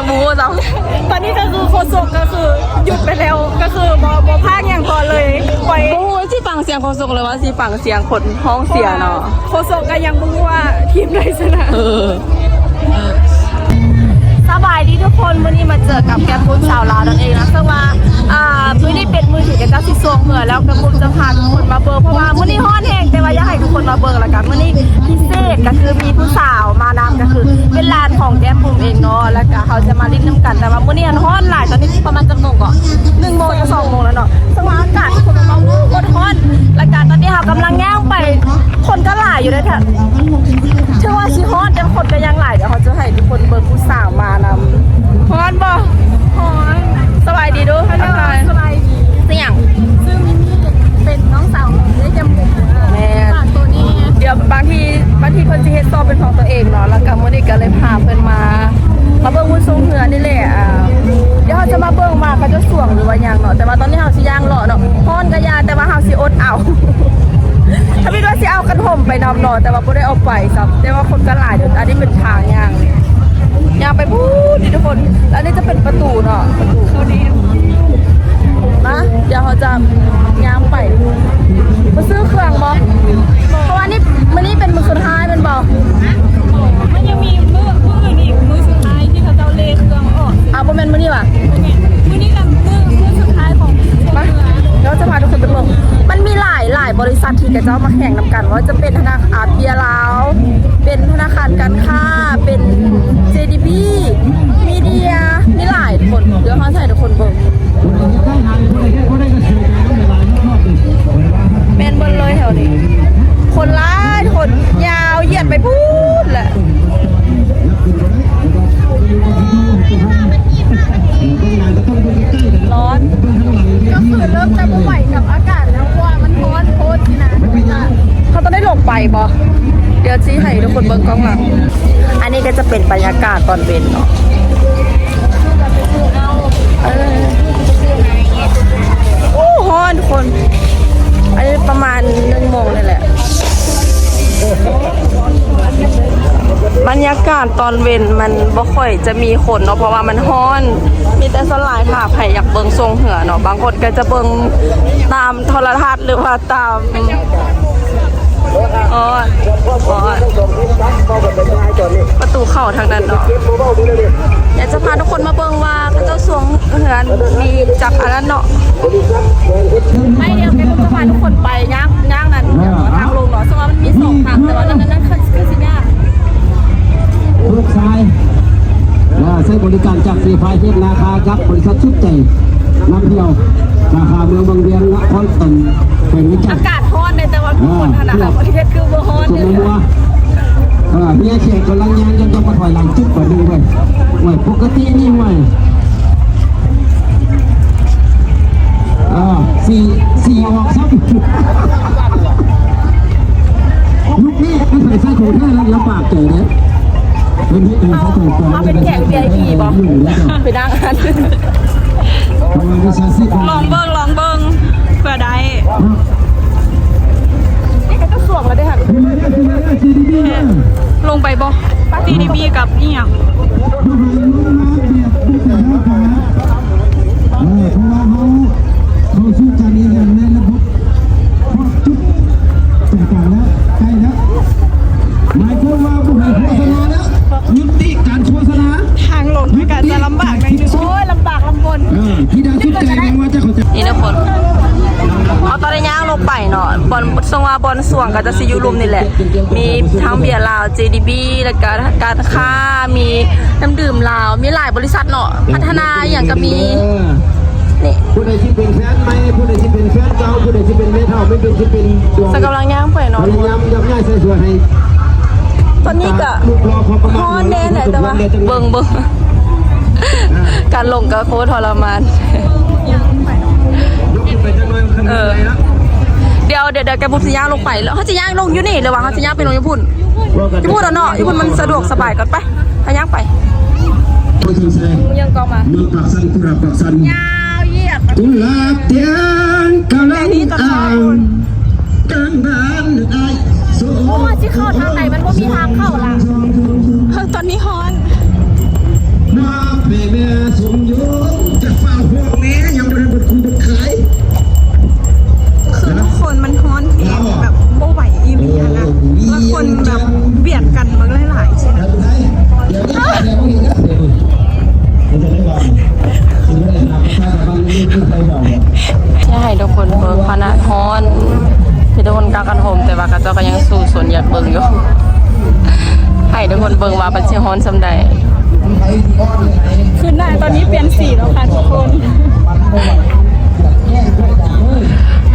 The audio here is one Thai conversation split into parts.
ังบูจังตอนนี้ก็คือโคศกก็คือหยุดไปแล้วก็คือบอบอพากย่างก่อเลยไปล่อยบูสิฟังเสียงโคศกเลยว่าสีฟังเสียงคนห้องเสียเนาะโคศกก็ยังบูว่าทีมไหนชนะสบายดีทุกคนวันนี้มาเจอกับแกมบูนสาวลาวนั่นเองนะซึ่งว่า อ่ามื้อนี้เป็นมือถือกันเจ้าสิสวงเหมือแล้วกมบุญจะพาทุกคนมาเบิร์เพราะว่ามื้อนี้ฮ้อนแห้งแต่ว่าอยากให้ทุกคนมาเบิร์ละกันมื้อนี้พิเศษก็คือมีผู้สาวมานำก็คือ เป็นลานของแก้มบุญเองเนาะแล้วก็เขาจะมาลิ้นน้ำกันแต่ว่ามื้อนี้ฮ้อนหลายตอนนี้ประมาณจังโมงก่อนหนึ่งโมงจะสองโมงแล้วเนาะซึ่งว่าอากาศทุกคนมาวู้โคตรฮ้อนแล้วก็ตอนนี้เรากำลังย่างไปคนก็หลายอยู่เลยค่ะเชื่อว่าชิฮอนแต่คนก็ยังหลายเดี๋ยวเขาจะให้ทุกคนเบิร์ผู้สาวมานำฮอนบ่ฮอน สบายดีดูฮัลโหลสบายดีเสียงซึ่งมินี่เป็นน้องสาวของได้จมูกแม่ฝากตัวนี้เดี๋ยวบางทีบางทีคนจะเฮ็ดต่อเป็นของตัวเองเนาะแล้วก็มื้อนี้ก็เลยพาเพิ่นมามาเบิ่งวุ้นทรงเหือนี่แหละอ่าเดี๋ยวเขาจะมาเบิ่งมาเขาจะสวงหรือว่าหยังเนาะแต่ว่าตอนนี้เฮาสิย่างเลาะเนาะฮ้อนก็ยาแต่ว่าเฮาสิอดเอาถ้าพี่ว่าสิเอากันห่มไปนำเนาะแต่ว่าบ่ได้เอาไปซับแต่ว่าคนก็หลายเดี๋ยวอันนี้เป็นทางย่างย่างไปพูดดิทุกคนแล้วอันนี้จะเป็นประตูเนาะประตูตัวนี้นะเดี๋ยวเขาจะย่างไปมาซื้อเครื่องบ่เพราะว่านี่มื้อนี้เป็นมื้อสุดท้ายเป็นบ่มันยังมีมือมืออื่นอีกมือสุดท้ายที่เขาจะเอาเลนเครื่องออกอ่าบ่แม่นมื้อนี้ว่ะมือนี้กับมือมือสุดท้ายของมาเดี๋ยวจะพาทุกคนไปเบิ่งมันมีหลายหลายบริษัทที่กับเจ้ามาแข่งนำกันว่าจะเป็นธนาคารเบียร์ลาว เป็นธนาคารการค้าเป็น ไปบอเดี๋ยวชี้ให้ทุกคนเบิ่งกล้องหลังอันนี้ก็จะเป็นบรรยากาศตอนเย็นเนาะออโอ้ฮอนทุกคน อันนี้ประมาณหนึ่งโมงนี่แหละ บรรยากาศตอนเวนมันบ่ค่อยจะมีคนเนาะเพราะว่ามันฮ้อน มีแต่สลายผ่าไผ่อยากเบิงทรงเหือเนาะบางคนก็จะเบิงตามโทรทัศน์หรือว่าตาม อ๋ออ๋อประตูเข้าทางนั้นเนาะอยากจะพาทุกคนมาเบิงว่าพระเจ้าสวงเหือนมีจากอะไรเนาะ กันลองเบิ้งลองเบิ้งเพื่อได้นี่ก็สวงแล้วได้ค่ะลงไปบ่ตีดีบีกับนี่อย่ ไปเนาะบอลทรงว่าบอลสวงกับจะซิอยูรุมนี่แหละ มีทั้งเบียร์ลาว JDB แล้วก็การค้ามีน้ำดื่มลาว มีหลายบริษัทเนาะพัฒนาอย่างก็มีเออนี่ผู้ใดที่เป็นแฟนใหม่ผู้ใดที่เป็นแฟนเก่าผู้ใดที่เป็นเมทัลไม่เป็นที่เป็นดวงสกำลังย่างไปเนาะพยายามยับยั้งใส่ส่วนให้ตอนนี้ก็ลูกรอพอประมาณฮอนแน่แหละแต่ว่าเบิ่งเบิ่งการลงก็โคตรทรมานยกขึ้นไปจังเลย เดี๋ยวเดี๋ยวเดี๋ยวแกบุบสิย่างลงไปแล้วเขาจะย่างลงอยู่นี่หรือว่าเขาจะย่างไปลงญี่ปุ่นญี่ปุ่นเอาเนาะญี่ปุ่นมันสะดวกสบายก่อนไปถ้าย่างไปผู้ชมแสดงยังกองมาเมืองปากสันกุราปากสันยาวเหยียดตุลาเตียนกำลังอ่านกันบ้านไอ้โซ่เพราะว่าที่เข้าทางไหนมันก็มีทาง มันสิฮ้อนซำใดคือหน้าตอนนี้เปลี่ยนสีแล้วค่ะทุกคน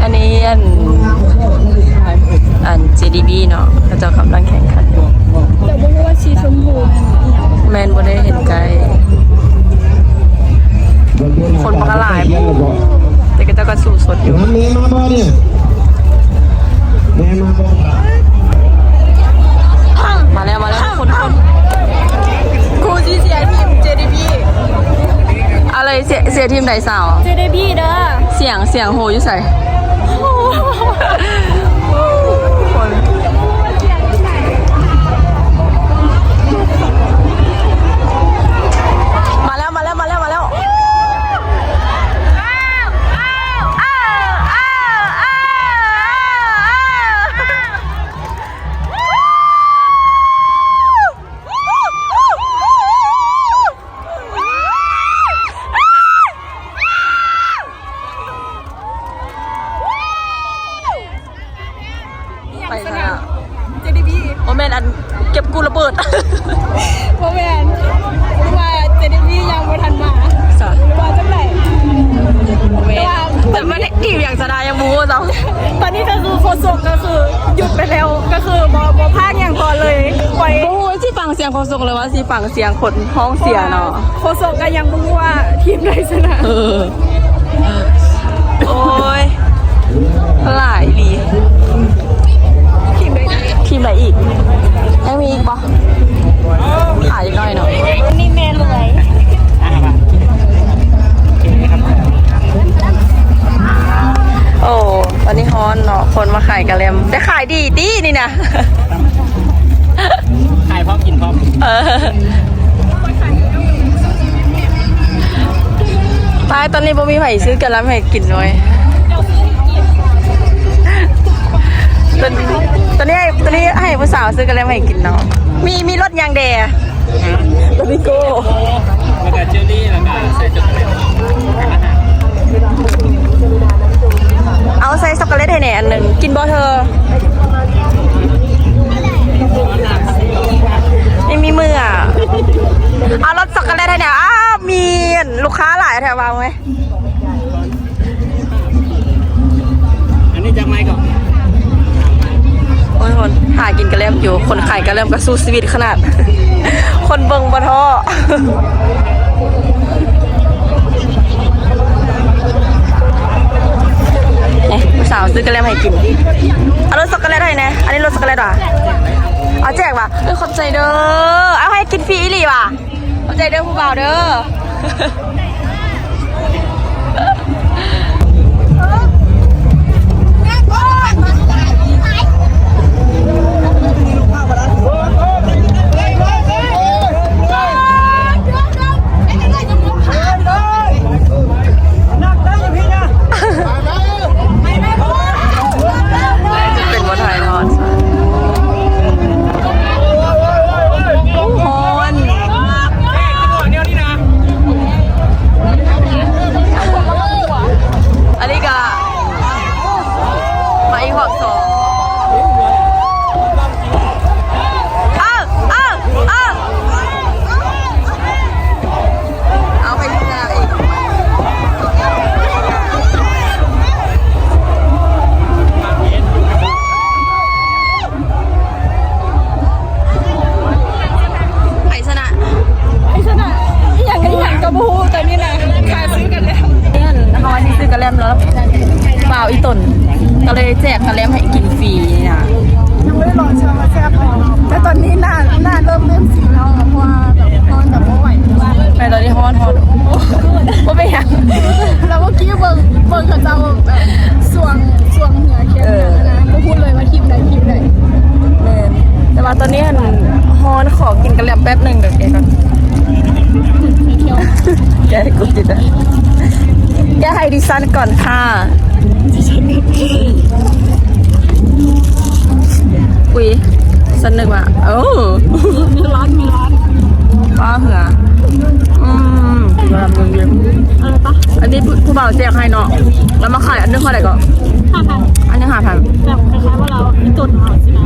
อันนี้อันอัน JDB เนาะเขาเจะกำลังแข่งขันอยู่แต่บ่รู้ว่าสีชมพูแมนบ่ได้เห็นไกลคนมันก็หลายแต่ก็เจ้าก็สู้สดอยู่น้ำเมย์มาบ่เนี่ยแม่มาบ่มาแล้วมาแล้ว คนคนครูจีเสียทีม JDB อะไรเสียเสียทีมไหนสาวเจได้พี่เด้อ เสียงเสียงโหอยู่ใส่ ไปซะนะเจได้พี่โอแมนอันเก็บกูระเบิดเพราะแม่นว่าเจได้พี่ยังบ่ทันมาสะว่าจังได๋โอแมนแต่มันทีมอย่างสดายังบู๊จ้ะตอนนี้ก็คือโคศกก็คือหยุดไปแล้วก็คือบ่บ่พากอย่างก่อนเลยปล่อย โอ้ยที่ฟังเสียงโคศกเลยว่าสิฟังเสียงคนห้องเสียเนาะโคศกก็ยังบ่รู้ว่าทีมใดชนะ เออ โอ้ยหลายดีทีม นี่นะขายพร้อมกินพร้อมเออตายตอนนี้บ่มีไผซื้อกระเลมให้กินเลยตอนตอนนี้ตอนนี้ให้ผู้สาวซื้อกระเลมให้กินเนาะมีมีรถยางแดตอนนี้โก้แล้วก็เจลลี่แล้วก็ใส่ช็อกโกแลตเอาใส่ช็อกโกแลตให้แหน่อันหนึ่งกินบ่เธอ ไม่มีมืออะเอารสช็อกโกแลตให้แหน่อ้าวมีลูกค้าหลายแถววางไหมอันนี้จากไม้ก่อนโอ้ยคนหากินกระเล่มอยู่ คนขายกระเล่มก็สู้ชีวิตขนาด คนเบิ่งบ่ท้อเนี่ยผู้สาวซื้อกระเล่มให้กินเอารสช็อกโกแลตให้นะ อันนี้รสช็อกโกแลตว่ะ เอาแจกว่ะเออขอบใจเด้อ เอาให้กินฟรีอีหลีว่ะขอบใจเด้อผู้บ่าวเด้อ กให้กูกินนะแกให้ดิซันก่อนค่ะอุ้ยสันนึกว่าโอ้มีร้านมีร้านป้าเหืออืมกินกระเล่มเยอะอะไรปะๆอันนี้ผู้ผู้บ่าวแจกให้เนาะแล้วมาขายอันนึงเท่าไหร่ก่อนห้าพันอันนึงห้าพันแบบคล้ายๆว่าเราตุ่นเอาใช่ไหม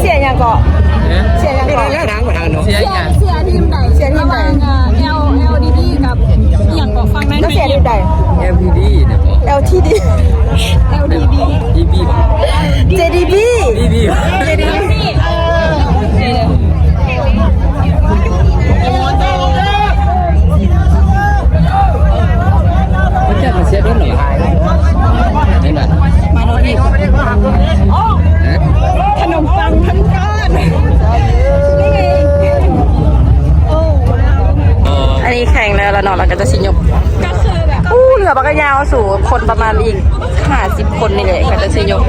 เสียอย่างก่อเสียอย่างก่อเสียทางกว่าทางเนาะเสียเสียทีมใดเสียทีมใดเอลเอลดีดีกับอย่างก่อฟังนั้นเสียทีมใดเอลดีดีนะเอลทีดีเอลดีดีดีบีเจดีบีดีบีเจดีบีเสียด้วยหน่อยไหมนั่นแหละ ขนมปังทั้งก้อนอันนี้แข่งแล้วละวเนอนเราก็จะชิยกก็คือแบบเหลือบักกะยาวสูงคนประมาณอีกห้าสิบคนนี่แหละก็จะชิยก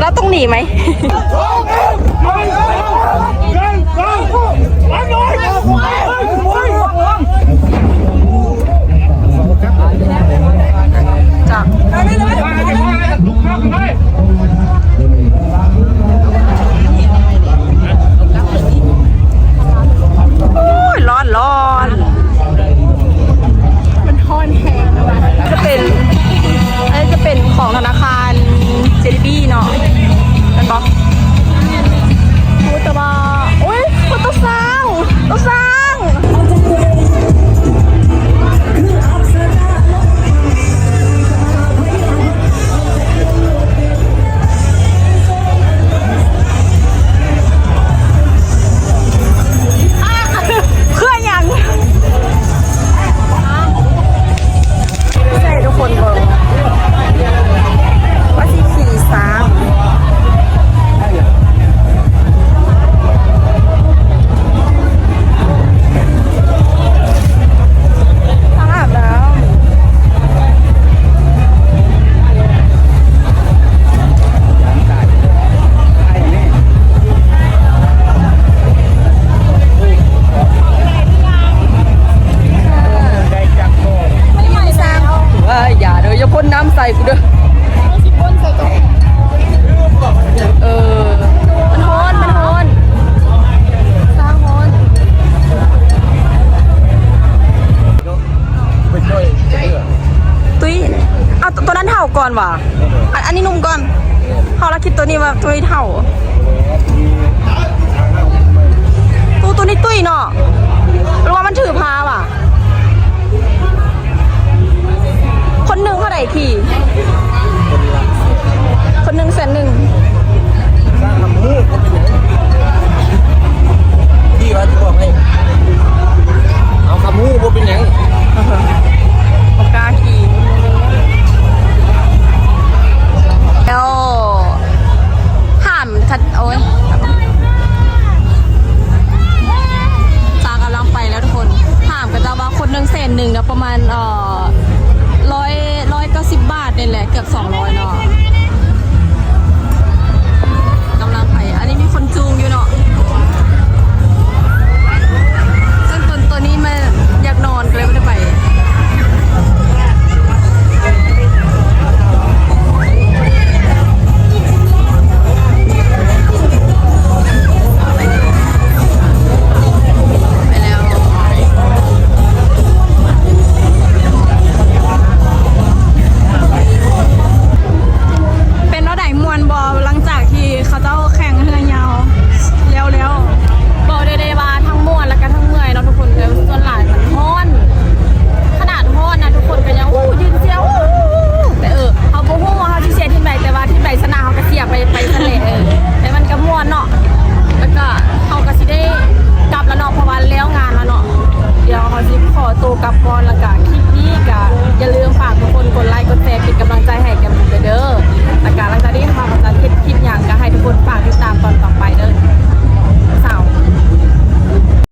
เราต้องหนีไหมจับ 这里很多不 baik udah.